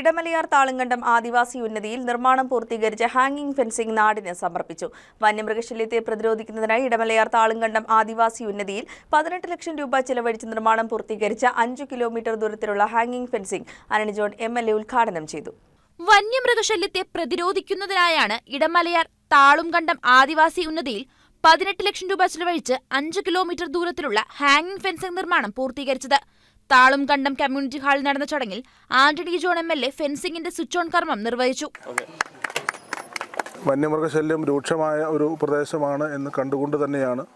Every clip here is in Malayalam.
ഇടമലയാർ താളുങ്കണ്ടം ആദിവാസി ഉന്നതിയിൽ നിർമ്മാണം പൂർത്തീകരിച്ച ഹാങ്ങിംഗ് ഫെൻസിംഗ് നാടിന് സമർപ്പിച്ചു. വന്യമൃഗശല്യത്തെ പ്രതിരോധിക്കുന്നതിനായി ഇടമലയാർ താളുങ്കണ്ടം ആദിവാസി ഉന്നതിയിൽ പതിനെട്ട് ലക്ഷം രൂപ ചെലവഴിച്ച് നിർമ്മാണം പൂർത്തീകരിച്ച അഞ്ചു കിലോമീറ്റർ ദൂരത്തിലുള്ള ഹാങ്ങിംഗ് ഫെൻസിംഗ് അനണി ജോൺ എം ഉദ്ഘാടനം ചെയ്തു. വന്യമൃഗശല്യത്തെ പ്രതിരോധിക്കുന്നതിനായാണ് ഇടമലയാർ താളുംകണ്ടം ആദിവാസി ഉന്നതിയിൽ പതിനെട്ട് ലക്ഷം രൂപ ചെലവഴിച്ച് അഞ്ച് കിലോമീറ്റർ ദൂരത്തിലുള്ള ഹാങ്ങിംഗ് ഫെൻസിംഗ് നിർമ്മാണം പൂർത്തീകരിച്ചത്. താളുംകണ്ടം കമ്മ്യൂണിറ്റി ഹാളിൽ നടന്ന ചടങ്ങിൽ Antony John M L A ഫെൻസിംഗിന്റെ switch on കർമ്മം നിർവഹിച്ചു. വന്യമൃഗശല്യം രൂക്ഷമായ ഒരു പ്രദേശമാണ് എന്ന് കണ്ടുകൊണ്ട് തന്നെയാണ്.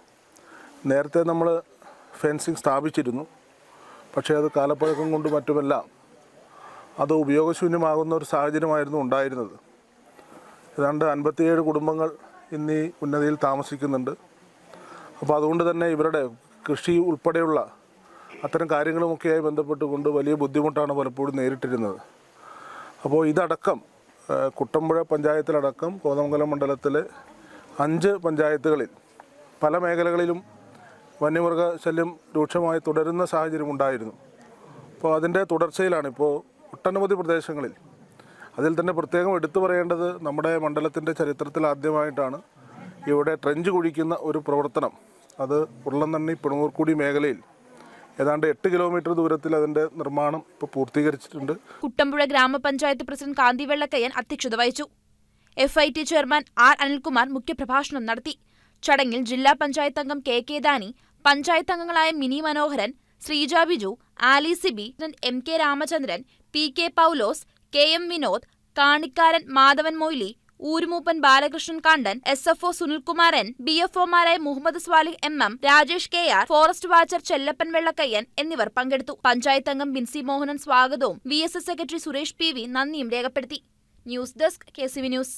നേരത്തെ നമ്മൾ ഫെൻസിങ് സ്ഥാപിച്ചിരുന്നു. പക്ഷേ അത് കാലപ്പഴക്കം കൊണ്ട് മറ്റുമല്ല. അത് ഉപയോഗശൂന്യമാകുന്ന ഒരു സാഹചര്യമായിരുന്നു ഉണ്ടായിരുന്നത്. ഏതാണ്ട് അൻപത്തിയേഴ് കുടുംബങ്ങൾ ഇന്ന് ഉന്നതിയിൽ താമസിക്കുന്നുണ്ട്. അപ്പോൾ അതുകൊണ്ട് തന്നെ ഇവരുടെ കൃഷി ഉൾപ്പെടെയുള്ള അത്തരം കാര്യങ്ങളുമൊക്കെയായി ബന്ധപ്പെട്ടുകൊണ്ട് വലിയ ബുദ്ധിമുട്ടാണ് പലപ്പോഴും നേരിട്ടിരുന്നത്. അപ്പോൾ ഇതടക്കം കുട്ടമ്പുഴ പഞ്ചായത്തിലടക്കം കോതമംഗലം മണ്ഡലത്തിലെ അഞ്ച് പഞ്ചായത്തുകളിൽ പല മേഖലകളിലും വന്യമൃഗ ശല്യം രൂക്ഷമായി തുടരുന്ന സാഹചര്യം ഉണ്ടായിരുന്നു. അപ്പോൾ അതിന്റെ തുടർച്ചയിലാണിപ്പോൾ ഒട്ടനവധി പ്രദേശങ്ങളിൽ അതിൽ തന്നെ പ്രത്യേകം എടുത്തു പറയേണ്ടത് നമ്മുടെ മണ്ഡലത്തിന്റെ ചരിത്രത്തിൽ ആദ്യമായിട്ടാണ് ഇവിടെ ട്രെഞ്ച് കുഴിക്കുന്ന ഒരു പ്രവർത്തനം. അത് ഉള്ളംതണ്ണി പിണങ്ങൂർക്കുടി മേഖലയിൽ ഏതാണ്ട് എട്ട് കിലോമീറ്റർ ദൂരത്തിൽ അതിന്റെ നിർമ്മാണം ഇപ്പോൾ പൂർത്തീകരിച്ചിട്ടുണ്ട്. കുട്ടമ്പുഴ ഗ്രാമപഞ്ചായത്ത് പ്രസിഡന്റ് കാന്തി വെള്ളക്കയ്യൻ അധ്യക്ഷത വഹിച്ചു. F I T chairman R Anilkumar മുഖ്യപ്രഭാഷണം നടത്തി. ചടങ്ങിൽ ജില്ലാ പഞ്ചായത്ത് അംഗം കെ കെ ദാനി പഞ്ചായത്ത് അംഗങ്ങളായ Mini Manoharan Sreeja Biju Ali Siby M K Ramachandran P K Paulose K M Vinod കാണിക്കാരൻ Madhavan Moily ഊരുമൂപ്പൻ Balakrishnan Kandan S F O Sunilkumaran B F ഒമാരായ Muhammad Swalih M M Rajesh K R forest watcher Chellappan Vellakkayyan എന്നിവർ പങ്കെടുത്തു. പഞ്ചായത്ത് അംഗം ബിൻസി മോഹനൻ സ്വാഗതവും V S S secretary Suresh P V നന്ദിയും രേഖപ്പെടുത്തി. News desk K C V news.